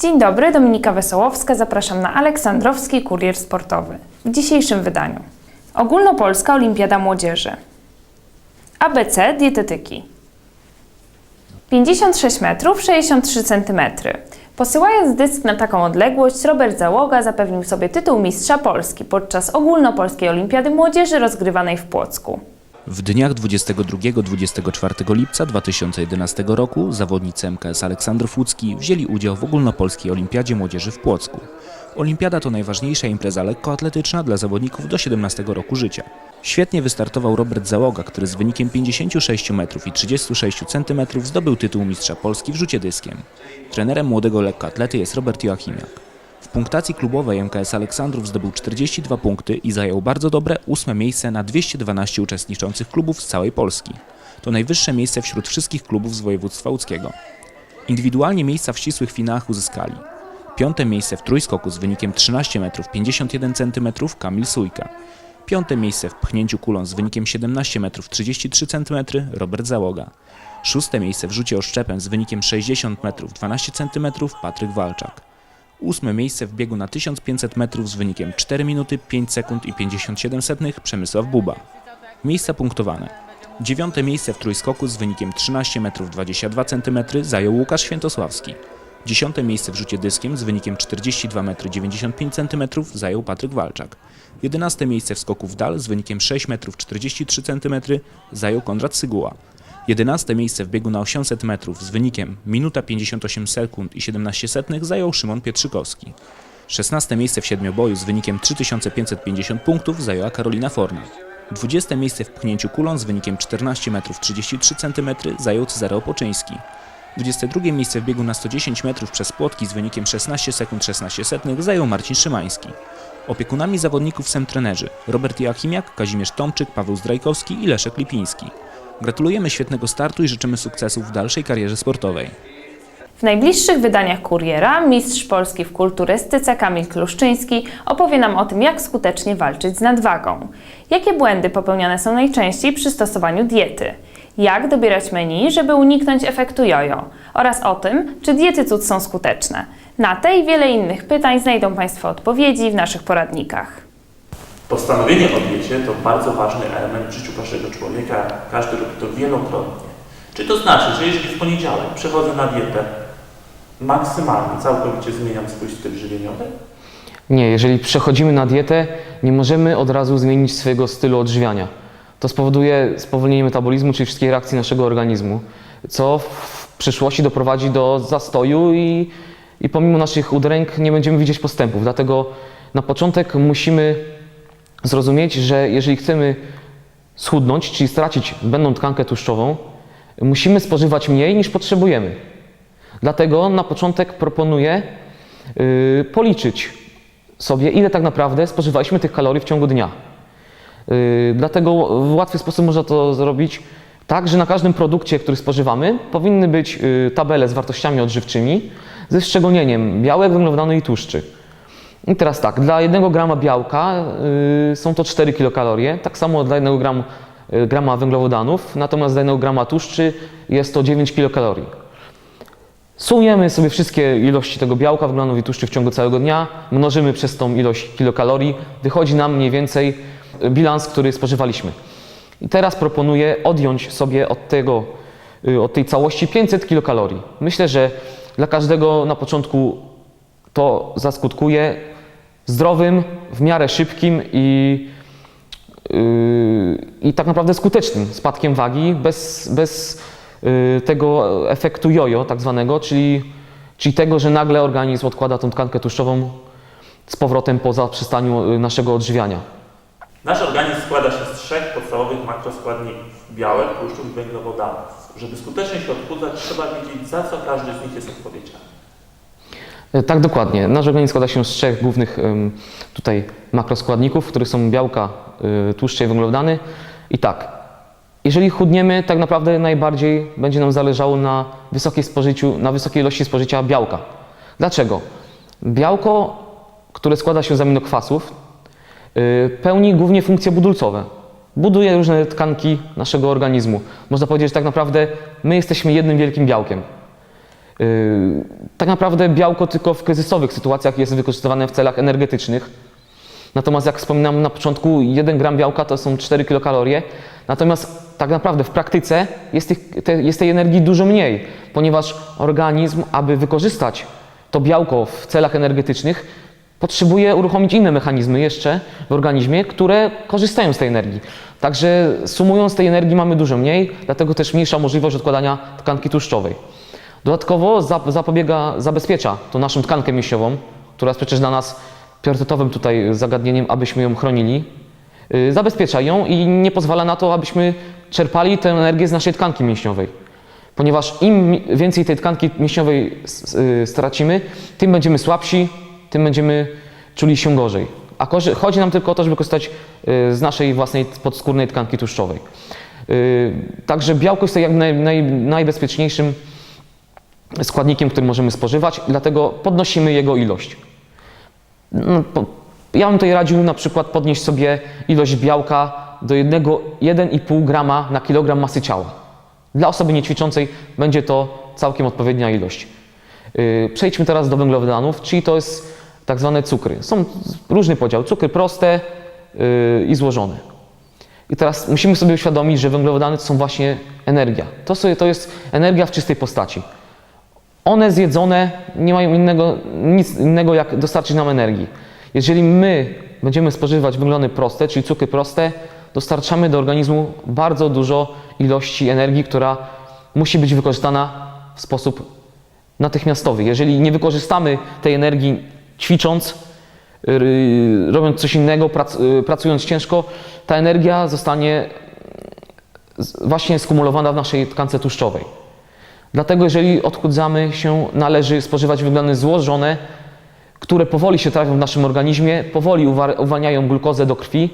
Dzień dobry, Dominika Wesołowska. Zapraszam na Aleksandrowski Kurier Sportowy. W dzisiejszym wydaniu Ogólnopolska Olimpiada Młodzieży ABC Dietetyki 56 metrów 63 centymetry. Posyłając dysk na taką odległość, Robert Załoga zapewnił sobie tytuł mistrza Polski podczas Ogólnopolskiej Olimpiady Młodzieży rozgrywanej w Płocku. W dniach 22-24 lipca 2011 roku zawodnicy MKS Aleksandrów Łódzki wzięli udział w ogólnopolskiej Olimpiadzie Młodzieży w Płocku. Olimpiada to najważniejsza impreza lekkoatletyczna dla zawodników do 17 roku życia. Świetnie wystartował Robert Załoga, który z wynikiem 56 metrów i 36 cm zdobył tytuł mistrza Polski w rzucie dyskiem. Trenerem młodego lekkoatlety jest Robert Joachimiak. W punktacji klubowej MKS Aleksandrów zdobył 42 punkty i zajął bardzo dobre ósme miejsce na 212 uczestniczących klubów z całej Polski. To najwyższe miejsce wśród wszystkich klubów z województwa łódzkiego. Indywidualnie miejsca w ścisłych finałach uzyskali. Piąte miejsce w trójskoku z wynikiem 13 metrów 51 cm Kamil Sujka. Piąte miejsce w pchnięciu kulą z wynikiem 17 metrów 33 cm Robert Załoga. Szóste miejsce w rzucie oszczepem z wynikiem 60 metrów 12 cm Patryk Walczak. Ósme miejsce w biegu na 1500 metrów z wynikiem 4 minuty 5 sekund i 57 setnych Przemysław Buba. Miejsca punktowane. Dziewiąte miejsce w trójskoku z wynikiem 13 metrów 22 cm zajął Łukasz Świętosławski. Dziesiąte miejsce w rzucie dyskiem z wynikiem 42 metry 95 cm zajął Patryk Walczak. Jedenaste miejsce w skoku w dal z wynikiem 6 metrów 43 cm zajął Konrad Syguła. 11 miejsce w biegu na 800 metrów z wynikiem minuta 58 sekund i 17 setnych zajął Szymon Pietrzykowski. 16 miejsce w siedmioboju z wynikiem 3550 punktów zajęła Karolina Forna. 20 miejsce w pchnięciu kulą z wynikiem 14 metrów 33 cm zajął Cezary Opoczyński. 22 miejsce w biegu na 110 metrów przez płotki z wynikiem 16 sekund 16 setnych zajął Marcin Szymański. Opiekunami zawodników są trenerzy Robert Joachimiak, Kazimierz Tomczyk, Paweł Zdrajkowski i Leszek Lipiński. Gratulujemy świetnego startu i życzymy sukcesów w dalszej karierze sportowej. W najbliższych wydaniach Kuriera mistrz Polski w kulturystyce Kamil Kluszczyński opowie nam o tym, jak skutecznie walczyć z nadwagą. Jakie błędy popełniane są najczęściej przy stosowaniu diety? Jak dobierać menu, żeby uniknąć efektu jojo? Oraz o tym, czy diety cud są skuteczne. Na te i wiele innych pytań znajdą Państwo odpowiedzi w naszych poradnikach. Postanowienie o diecie to bardzo ważny element w życiu każdego człowieka. Każdy robi to wielokrotnie. Czy to znaczy, że jeżeli w poniedziałek przechodzę na dietę, maksymalnie, całkowicie zmieniam swój styl żywieniowy? Nie, jeżeli przechodzimy na dietę, nie możemy od razu zmienić swojego stylu odżywiania. To spowoduje spowolnienie metabolizmu, czyli wszystkie reakcji naszego organizmu, co w przyszłości doprowadzi do zastoju i, i pomimo naszych udręk nie będziemy widzieć postępów. Dlatego na początek musimy zrozumieć, że jeżeli chcemy schudnąć, czyli stracić zbędną tkankę tłuszczową, musimy spożywać mniej niż potrzebujemy. Dlatego na początek proponuję yy, policzyć sobie, ile tak naprawdę spożywaliśmy tych kalorii w ciągu dnia. Yy, dlatego w łatwy sposób można to zrobić tak, że na każdym produkcie, który spożywamy, powinny być yy, tabele z wartościami odżywczymi ze szczególnieniem białek, węglowodanu i tłuszczy. I teraz tak, dla 1 grama białka yy, są to 4 kilokalorie, tak samo dla 1 gramu, yy, grama węglowodanów, natomiast dla 1 grama tłuszczy jest to 9 kilokalorii. Sumujemy sobie wszystkie ilości tego białka, węglowodanów i tłuszczy w ciągu całego dnia, mnożymy przez tą ilość kilokalorii, wychodzi nam mniej więcej bilans, który spożywaliśmy. I teraz proponuję odjąć sobie od, tego, y, od tej całości 500 kilokalorii. Myślę, że dla każdego na początku to zaskutkuje zdrowym, w miarę szybkim i, yy, i tak naprawdę skutecznym spadkiem wagi, bez, bez yy, tego efektu jojo, tak zwanego, czyli, czyli tego, że nagle organizm odkłada tą tkankę tłuszczową z powrotem po zaprzestaniu yy, naszego odżywiania. Nasz organizm składa się z trzech podstawowych makroskładników białek, tłuszczów i węglowodanów. Żeby skutecznie się odchudzać, trzeba wiedzieć, za co każdy z nich jest odpowiedzialny. E, Tak, dokładnie. Nasz organizm składa się z trzech głównych tutaj makroskładników, których są białka, y, tłuszcze i węglowodany. I tak, jeżeli chudniemy, tak naprawdę najbardziej będzie nam zależało na, wysokiej spożyciu, na wysokiej ilości spożycia białka. Dlaczego? Białko, które składa się z aminokwasów, y, pełni głównie funkcje budulcowe. Buduje różne tkanki naszego organizmu. Można powiedzieć, że tak naprawdę my jesteśmy jednym wielkim białkiem. Yy, Tak naprawdę białko tylko w kryzysowych sytuacjach jest wykorzystywane w celach energetycznych. Natomiast jak wspominałem na początku, 1 gram białka to są 4 kilokalorie. Natomiast tak naprawdę w praktyce jest, tych, te, jest tej energii dużo mniej, ponieważ organizm, aby wykorzystać to białko w celach energetycznych, potrzebuje uruchomić inne mechanizmy jeszcze w organizmie, które korzystają z tej energii. Także sumując tej energii mamy dużo mniej, dlatego też mniejsza możliwość odkładania tkanki tłuszczowej. Dodatkowo zap- zapobiega, zabezpiecza tą naszą tkankę mięsiową, która jest przecież dla nas priorytetowym tutaj zagadnieniem, abyśmy ją chronili. Yy, Zabezpiecza ją i nie pozwala na to, abyśmy czerpali tę energię z naszej tkanki mięśniowej. Ponieważ im więcej tej tkanki mięśniowej y, stracimy, tym będziemy słabsi, tym będziemy czuli się gorzej. A chodzi nam tylko o to, żeby korzystać y, z naszej własnej podskórnej tkanki tłuszczowej. Y, Także białko jest jak naj, naj, najbezpieczniejszym składnikiem, który możemy spożywać, dlatego podnosimy jego ilość. No, ja bym tutaj radził na przykład podnieść sobie ilość białka do 1,5 grama na kilogram masy ciała. Dla osoby niećwiczącej będzie to całkiem odpowiednia ilość. Yy, Przejdźmy teraz do węglowodanów, czyli to jest tak zwane cukry. Są różny podział, cukry proste yy, i złożone. I teraz musimy sobie uświadomić, że węglowodany to są właśnie energia. To, sobie, to jest energia w czystej postaci. One zjedzone nie mają innego, nic innego jak dostarczyć nam energii. Jeżeli my będziemy spożywać węglowodany proste, czyli cukry proste, dostarczamy do organizmu bardzo dużo ilości energii, która musi być wykorzystana w sposób natychmiastowy. Jeżeli nie wykorzystamy tej energii ćwicząc, yy, robiąc coś innego, prac, yy, pracując ciężko, ta energia zostanie właśnie skumulowana w naszej tkance tłuszczowej. Dlatego jeżeli odchudzamy się, należy spożywać węglowodany złożone, które powoli się trawią w naszym organizmie, powoli uwa- uwalniają glukozę do krwi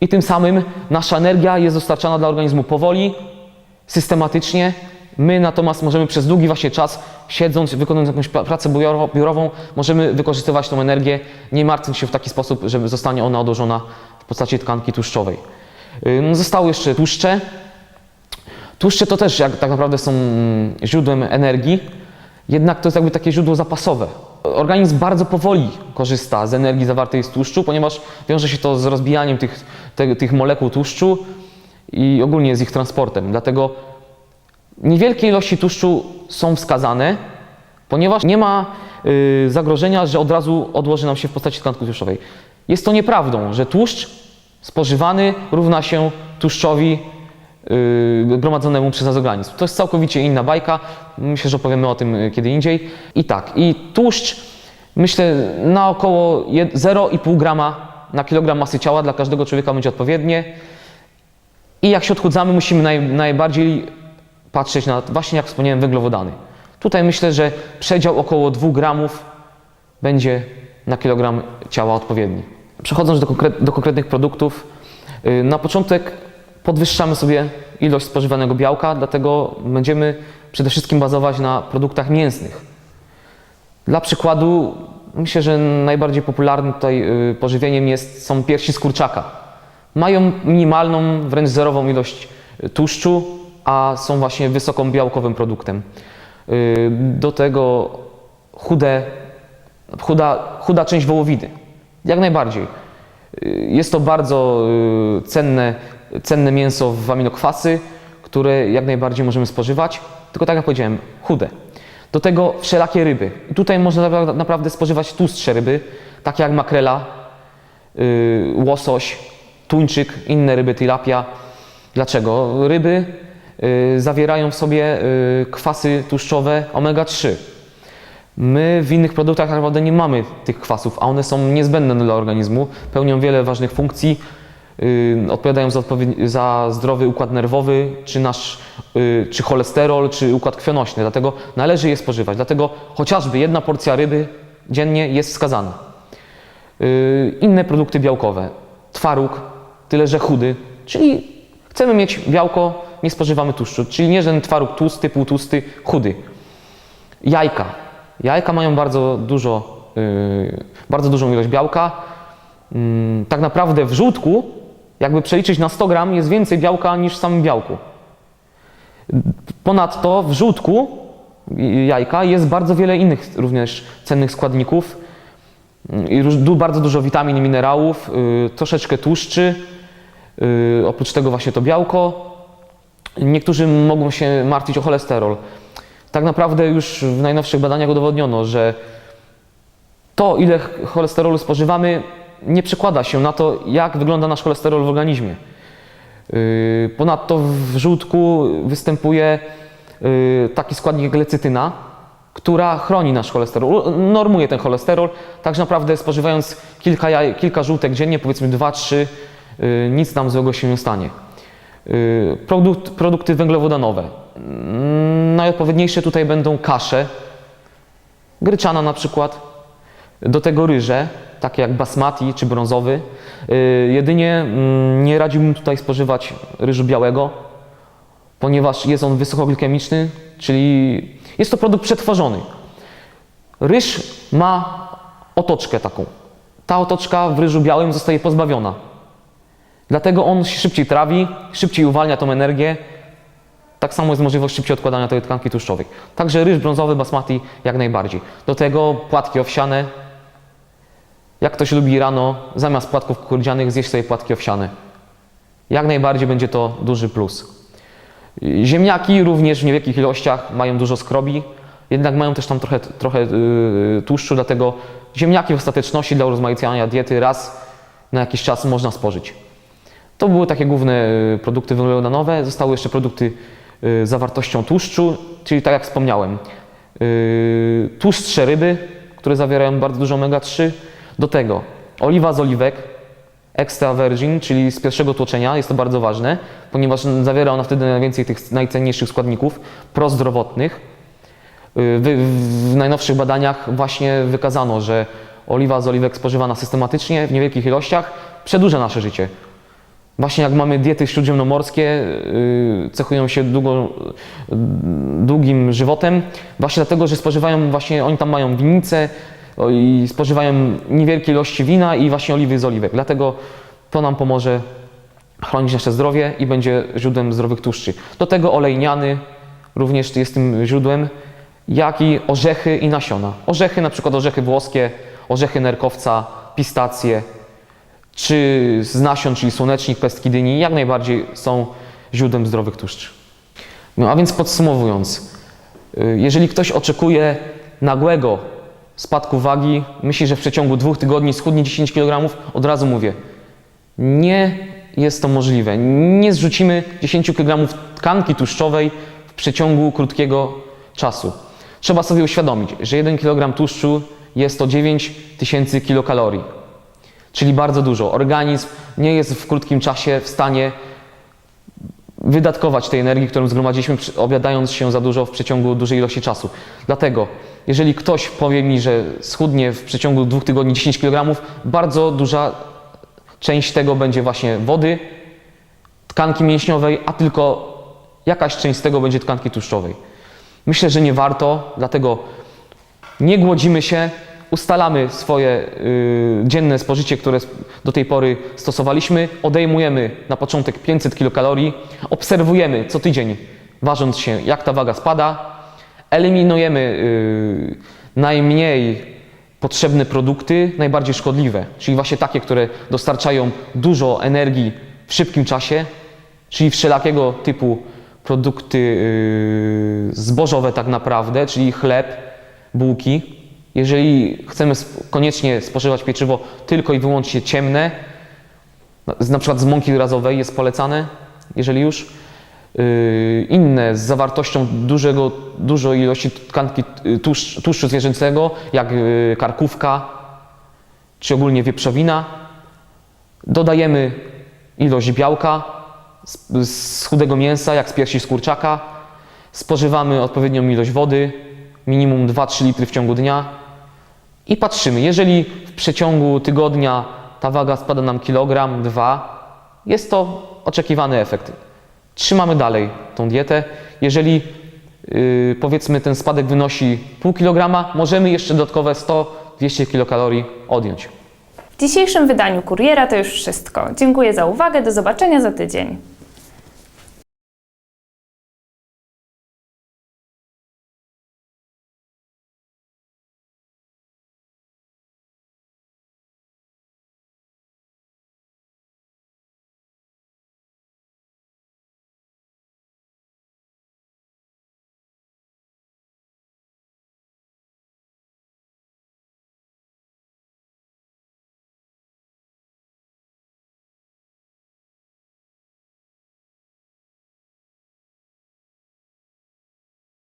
i tym samym nasza energia jest dostarczana dla organizmu powoli, systematycznie. My natomiast możemy przez długi właśnie czas, siedząc, wykonując jakąś pra- pracę biuro- biurową, możemy wykorzystywać tą energię, nie martwiąc się w taki sposób, że zostanie ona odłożona w postaci tkanki tłuszczowej. Zostały jeszcze tłuszcze. Tłuszcze to też jak tak naprawdę są źródłem energii, jednak to jest jakby takie źródło zapasowe. Organizm bardzo powoli korzysta z energii zawartej w tłuszczu, ponieważ wiąże się to z rozbijaniem tych, te, tych molekuł tłuszczu i ogólnie z ich transportem. Dlatego niewielkie ilości tłuszczu są wskazane, ponieważ nie ma y, zagrożenia, że od razu odłoży nam się w postaci tkanki tłuszczowej. Jest to nieprawdą, że tłuszcz spożywany równa się tłuszczowi gromadzonemu przez nasz organizm. To jest całkowicie inna bajka. Myślę, że opowiemy o tym y, kiedy indziej. I tak, i tłuszcz myślę na około jed- 0,5 grama na kilogram masy ciała dla każdego człowieka będzie odpowiednie. I jak się odchudzamy, musimy naj, najbardziej patrzeć na właśnie jak wspomniałem węglowodany. Tutaj myślę, że przedział około 2 gramów będzie na kilogram ciała odpowiedni. Przechodząc do, konkret, do konkretnych produktów, yy, na początek podwyższamy sobie ilość spożywanego białka, dlatego będziemy przede wszystkim bazować na produktach mięsnych. Dla przykładu, myślę, że najbardziej popularnym tutaj yy, pożywieniem jest, są piersi z kurczaka. Mają minimalną, wręcz zerową ilość y, tłuszczu, a są właśnie wysoką białkowym produktem. Yy, Do tego chude, chuda, chuda część wołowiny. Jak najbardziej. Y, Jest to bardzo y, cenne, cenne mięso w aminokwasy, które jak najbardziej możemy spożywać, tylko tak jak powiedziałem, chude. Do tego wszelakie ryby. I tutaj można napra- naprawdę spożywać tłustsze ryby, takie jak makrela, y, łosoś, tuńczyk, inne ryby, tilapia. Dlaczego? Ryby y, zawierają w sobie y, kwasy tłuszczowe omega-3. My w innych produktach tak naprawdę nie mamy tych kwasów, a one są niezbędne dla organizmu, pełnią wiele ważnych funkcji, yy, odpowiadają za, za zdrowy układ nerwowy, czy nasz, yy, czy cholesterol, czy układ krwionośny, dlatego należy je spożywać. Dlatego chociażby jedna porcja ryby dziennie jest wskazana. Inne produkty białkowe, twaróg, tyle że chudy, czyli chcemy mieć białko, nie spożywamy tłuszczu, czyli nie żaden twaróg tłusty, półtłusty, chudy. Jajka. Jajka mają bardzo dużo, yy, bardzo dużą ilość białka. Tak naprawdę w żółtku, jakby przeliczyć na 100 gram, jest więcej białka niż w samym białku. Ponadto w żółtku jajka. Jest bardzo wiele innych również cennych składników. Bardzo dużo witamin i minerałów, y, troszeczkę tłuszczy, y, oprócz tego właśnie to białko. Niektórzy mogą się martwić o cholesterol. Tak naprawdę już w najnowszych badaniach udowodniono, że to, ile ch- cholesterolu spożywamy, nie przekłada się na to, jak wygląda nasz cholesterol w organizmie. Yy, Ponadto w żółtku występuje yy, taki składnik jak lecytyna, która chroni nasz cholesterol, normuje ten cholesterol, także naprawdę spożywając kilka, jaj, kilka żółtek dziennie, powiedzmy 2-3, yy, nic nam złego się nie stanie. Produkt, produkty węglowodanowe. Mm, Najodpowiedniejsze tutaj będą kasze, gryczana na przykład, do tego ryże, takie jak basmati czy brązowy. Yy, jedynie mm, nie radziłbym tutaj spożywać ryżu białego, ponieważ jest on wysokoglikemiczny, czyli jest to produkt przetworzony. Ryż ma otoczkę taką. Ta otoczka w ryżu białym zostaje pozbawiona. Dlatego on szybciej trawi, szybciej uwalnia tą energię. Tak samo jest możliwość szybciej odkładania tej tkanki tłuszczowej. Także ryż brązowy, basmati jak najbardziej. Do tego płatki owsiane. Jak ktoś lubi rano, zamiast płatków kukurydzianych zjeść sobie płatki owsiane. Jak najbardziej będzie to duży plus. Ziemniaki również w niewielkich ilościach mają dużo skrobi, jednak mają też tam trochę, trochę yy, tłuszczu, dlatego ziemniaki w ostateczności dla urozmaicania diety raz na jakiś czas można spożyć. To były takie główne y, produkty węglowodanowe. Zostały jeszcze produkty y, z zawartością tłuszczu, czyli tak jak wspomniałem, y, tłustsze ryby, które zawierają bardzo dużo omega-3. Do tego oliwa z oliwek, extra virgin, czyli z pierwszego tłoczenia. Jest to bardzo ważne, ponieważ zawiera ona wtedy najwięcej tych najcenniejszych składników prozdrowotnych. Y, w najnowszych badaniach właśnie wykazano, że oliwa z oliwek spożywana systematycznie w niewielkich ilościach przedłuża nasze życie. Właśnie jak mamy diety śródziemnomorskie, yy, cechują się długo, długim żywotem, właśnie dlatego, że spożywają właśnie, oni tam mają winnice i spożywają niewielkie ilości wina i właśnie oliwy z oliwek. Dlatego to nam pomoże chronić nasze zdrowie i będzie źródłem zdrowych tłuszczy. Do tego olejniany również jest tym źródłem, jak i orzechy i nasiona. Orzechy, na przykład orzechy włoskie, orzechy nerkowca, pistacje, czy z nasion, czyli słonecznik, pestki dyni, jak najbardziej są źródłem zdrowych tłuszczy. No a więc podsumowując, y, jeżeli ktoś oczekuje nagłego spadku wagi, myśli, że w przeciągu dwóch tygodni schudnie 10 kg, od razu mówię, nie jest to możliwe. Nie zrzucimy 10 kg tkanki tłuszczowej w przeciągu krótkiego czasu. Trzeba sobie uświadomić, że 1 kg tłuszczu jest to 9000 kilokalorii czyli bardzo dużo. Organizm nie jest w krótkim czasie w stanie wydatkować tej energii, którą zgromadziliśmy, obiadając się za dużo w przeciągu dużej ilości czasu. Dlatego, jeżeli ktoś powie mi, że schudnie w przeciągu dwóch tygodni 10 kg, bardzo duża część tego będzie właśnie wody, tkanki mięśniowej, a tylko jakaś część z tego będzie tkanki tłuszczowej. Myślę, że nie warto, dlatego nie głodzimy się, ustalamy swoje y, dzienne spożycie, które do tej pory stosowaliśmy, odejmujemy na początek 500 kilokalorii, obserwujemy co tydzień, ważąc się, jak ta waga spada, eliminujemy y, najmniej potrzebne produkty, najbardziej szkodliwe, czyli właśnie takie, które dostarczają dużo energii w szybkim czasie, czyli wszelakiego typu produkty yy, zbożowe tak naprawdę, czyli chleb, bułki. Jeżeli chcemy koniecznie spożywać pieczywo tylko i wyłącznie ciemne, z- na przykład z mąki razowej jest polecane, jeżeli już. Yy, inne z zawartością dużego, dużej ilości tkanki tłuszcz, tłuszczu zwierzęcego, jak yy, karkówka czy ogólnie wieprzowina. Dodajemy ilość białka z, z chudego mięsa, jak z piersi z kurczaka. Spożywamy odpowiednią ilość wody, minimum 2-3 litry w ciągu dnia. I patrzymy, jeżeli w przeciągu tygodnia ta waga spada nam kilogram, dwa, jest to oczekiwany efekt. Trzymamy dalej tą dietę. Jeżeli yy, powiedzmy ten spadek wynosi pół kilograma, możemy jeszcze dodatkowe 100-200 kilokalorii odjąć. W dzisiejszym wydaniu Kuriera to już wszystko. Dziękuję za uwagę, do zobaczenia za tydzień.